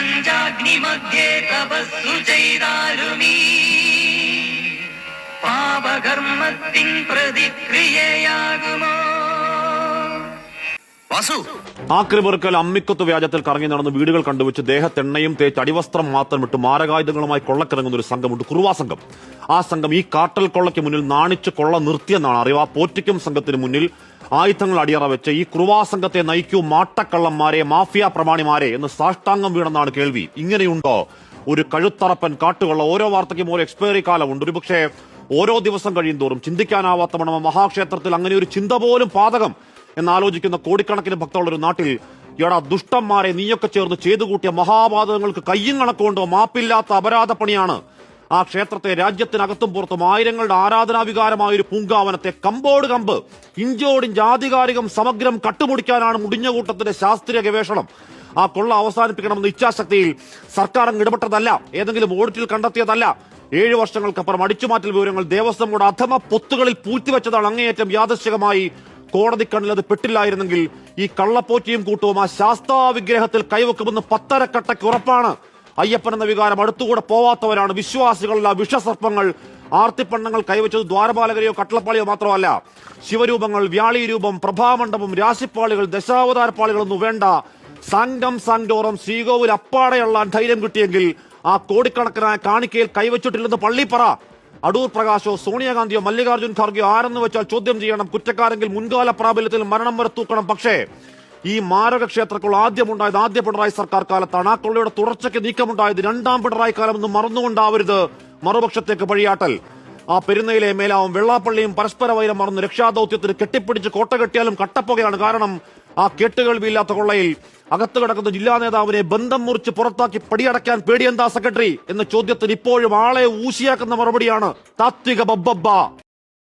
പഞ്ചാഗ്നിമധ്യേ തപസ്സു ചെയ്താലുമീ. പാപകർമ്മത്തിൻ പ്രതിക്രിയയാകുമോ വാസു. അമ്മിക്കത്ത് വ്യാജത്തിൽ കറങ്ങി നടന്ന് വീടുകൾ കണ്ടുവച്ച് ദേഹത്തെണ്ണയും തേച്ച് അടിവസ്ത്രം മാത്രം ഇട്ട് മാരകായുധങ്ങളുമായി കൊള്ളക്കിറങ്ങുന്ന ഒരു സംഘമുണ്ട് കുറുവാ സംഘം. ആ സംഘം ഈ കാട്ടൽ കൊള്ളയ്ക്ക് മുന്നിൽ നാണിച്ച് കൊള്ള നിർത്തിയെന്നാണ് അറിവ്. ആ പോറ്റിക്കും സംഘത്തിന് മുന്നിൽ ആയുധങ്ങൾ അടിയറ വെച്ച് ഈ കുറുവാ സംഘത്തെ നയിക്കൂ മാട്ടക്കള്ളന്മാരെ മാഫിയ പ്രമാണിമാരെ എന്ന് സാഷ്ടാംഗം വീണെന്നാണ് കേൾവി. ഇങ്ങനെയുണ്ടോ? ഒരു കഴുത്തറപ്പൻ കാട്ടുകൊള്ള ഓരോ വാർത്തയ്ക്കും ഓരോ എക്സ്പയറി കാലമുണ്ട്. ഒരു പക്ഷേ ഓരോ ദിവസം കഴിയും തോറും ചിന്തിക്കാനാവാത്ത മഹാക്ഷേത്രത്തിൽ അങ്ങനെ ഒരു ചിന്ത പോലും പാതകം എന്നാലോചിക്കുന്ന കോടിക്കണക്കിന് ഭക്തമുള്ള ഒരു നാട്ടിൽ എടാ ദുഷ്ടന്മാരെ നീയൊക്കെ ചേർന്ന് ചെയ്തു കൂട്ടിയ മഹാപാതകങ്ങൾക്ക് കയ്യും കണക്കുകൊണ്ടോ മാപ്പില്ലാത്ത അപരാധ പണിയാണ് ആ ക്ഷേത്രത്തെ രാജ്യത്തിനകത്തും പുറത്തും ആയിരങ്ങളുടെ ആരാധനാവികാരമായ ഒരു പൂങ്കാവനത്തെ കമ്പോട് കമ്പ് ഇഞ്ചോടിഞ്ച് ആധികാരികം സമഗ്രം കട്ടുമുടിക്കാനാണ് മുടിഞ്ഞ കൂട്ടത്തിന്റെ ശാസ്ത്രീയ ഗവേഷണം. ആ കൊള്ള അവസാനിപ്പിക്കണമെന്ന ഇച്ഛാശക്തിയിൽ സർക്കാർ അങ്ങ് ഇടപെട്ടതല്ല ഏതെങ്കിലും ഓഡിറ്റിൽ കണ്ടെത്തിയതല്ല. ഏഴു വർഷങ്ങൾക്കപ്പുറം അടിച്ചുമാറ്റൽ വിവരങ്ങൾ ദേവസ്വം ബോർഡ് അഥമ പൊത്തുകളിൽ പൂഴ്ത്തിവെച്ചതാണ് അങ്ങേയറ്റം യാദൃശികമായി കോടതി കണ്ണിൽ അത് പെട്ടില്ലായിരുന്നെങ്കിൽ ഈ കള്ളപ്പോറ്റിയും കൂട്ടവും ആ ശാസ്താ വിഗ്രഹത്തിൽ കൈവെക്കുമെന്ന് പത്തരക്കട്ടയ്ക്ക് ഉറപ്പാണ്. അയ്യപ്പൻ എന്ന വികാരം അടുത്തുകൂടെ പോവാത്തവരാണ് വിശ്വാസികളുള്ള വിഷസർപ്പങ്ങൾ. ആർത്തിപ്പണ്ണങ്ങൾ കൈവച്ചത് ദ്വാരപാലകരെയോ കട്ടളപ്പാളിയോ മാത്രമല്ല. ശിവരൂപങ്ങൾ വ്യാളി രൂപം പ്രഭാമണ്ഡപം രാശിപ്പാളികൾ ദശാവതാരപ്പാളികളൊന്നും വേണ്ട. സാങ്കം സാങ്ടോറം ശ്രീകോവിൽ അപ്പാടെയുള്ള ധൈര്യം കിട്ടിയെങ്കിൽ ആ കോടിക്കണക്കിനായ കാണിക്കയിൽ കൈവച്ചിട്ടില്ലെന്ന് പള്ളിപ്പറ. അടൂർ പ്രകാശോ സോണിയാഗാന്ധിയോ മല്ലികാർജുൻ ഖാർഗെയോ ആരെന്ന് വെച്ചാൽ ചോദ്യം ചെയ്യണം. കുറ്റക്കാരെങ്കിൽ മുൻകാല പ്രാബല്യത്തിൽ മരണം വരെ തൂക്കണം. പക്ഷേ ഈ മാരക ക്ഷേത്രക്കുള്ള ആദ്യമുണ്ടായത് ആദ്യ പിണറായി സർക്കാർ കാലത്താണ്. ആ കൊള്ളയുടെ തുടർച്ചയ്ക്ക് നീക്കമുണ്ടായത് രണ്ടാം പിണറായി കാലം എന്ന് മറന്നുകൊണ്ടാവരുത്. മറുപക്ഷത്തേക്ക് പഴിയാട്ടൽ ആ പെരുന്നയിലെ മേലാവും വെള്ളാപ്പള്ളിയും പരസ്പര വൈരം മറന്ന്. രക്ഷാദൌത്യത്തിന് കെട്ടിപ്പിടിച്ച് കോട്ട കെട്ടിയാലും കട്ടപ്പുകയാണ് കാരണം. ആ കേട്ടുകേൾവിയില്ലാത്ത കൊള്ളയിൽ അകത്ത് കിടക്കുന്ന ജില്ലാ നേതാവിനെ ബന്ധം മുറിച്ച് പുറത്താക്കി പടിയടക്കാൻ പേടിയെന്താ സെക്രട്ടറി? എന്ന ചോദ്യത്തിന് ഇപ്പോഴും ആളെ ഊശിയാക്കുന്ന മറുപടിയാണ് താത്വിക ബബ്ബബ്ബ.